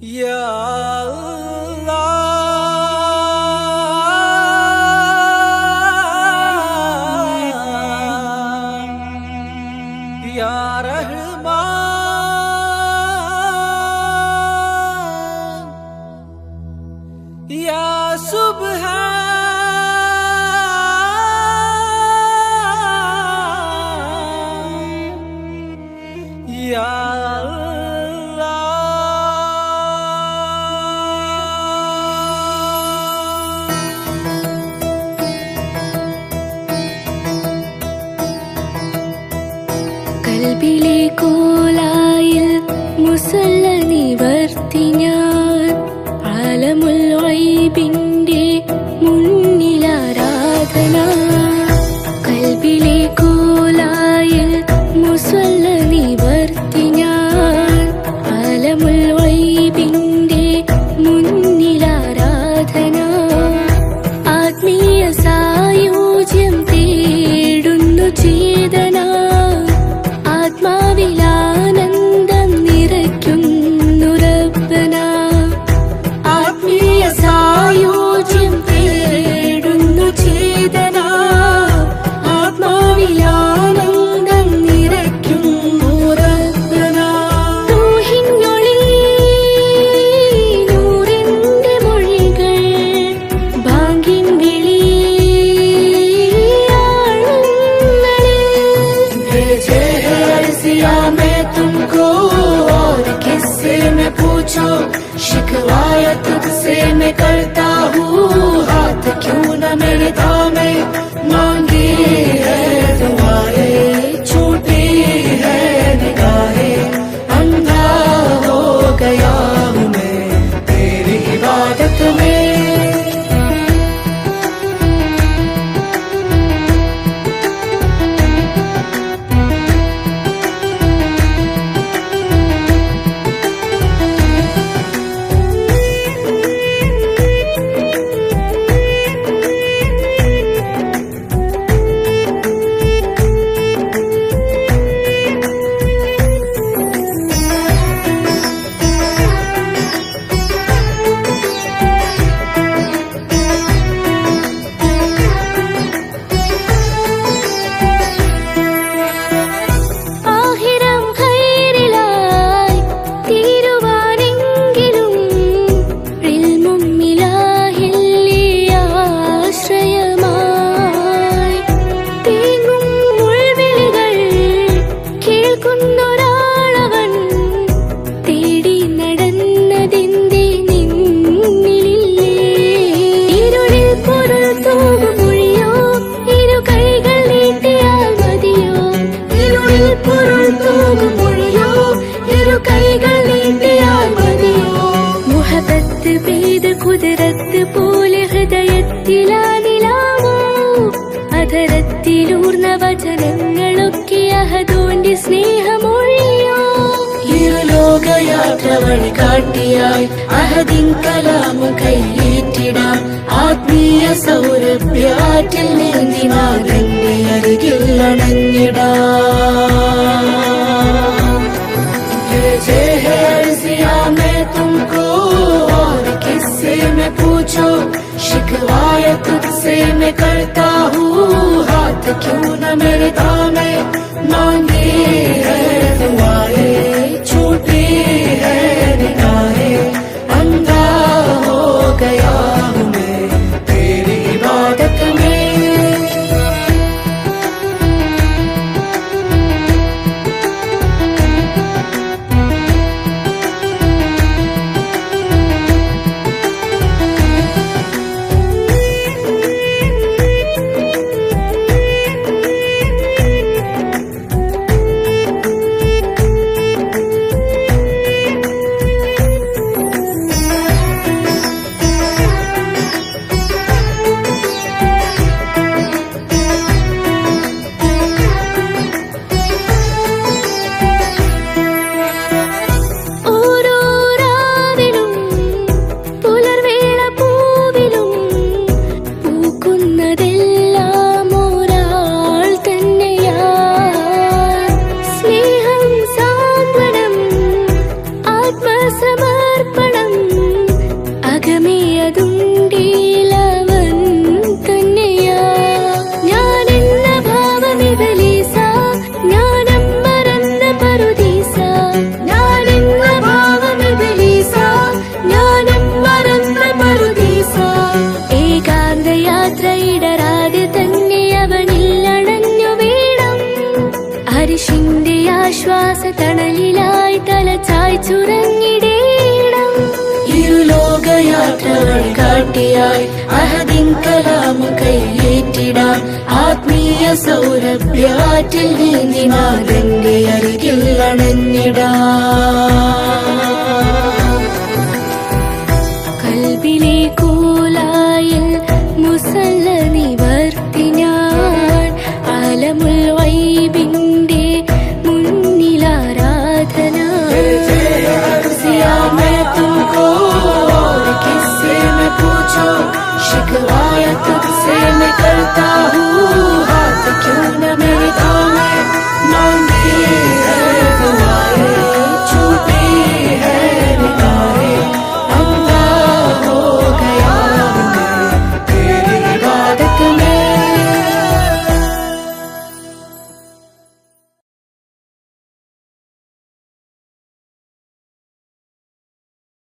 Yeah. നിവർത്തി ഞാൻ അലമുള്ള സ്നേഹമൊഴിയോ? ഇരുലോകയാത്ര വഴി കാട്ടിയായി അഹദിൻ കലാമ കൈയേറ്റിടാം. ആത്മീയ സൗരഭ്യാറ്റിൽ നീന്തിനാൽ എന്റെ അരികിൽ അണഞ്ഞിടാം जय है अर्जिया मैं तुमको और किससे मैं पूछो शिकवाय तुझसे मैं करता हूँ हाथ क्यों न मेरे मैं मान കാട്ടിയായി അഹദിൻ കലാമ കൈയേറ്റിടാൻ ആത്മീയ സൗരഭ്യാറ്റിൽ നീന്തിനാ ഗംഗയരികിൽ അണഞ്ഞിടാ. Shake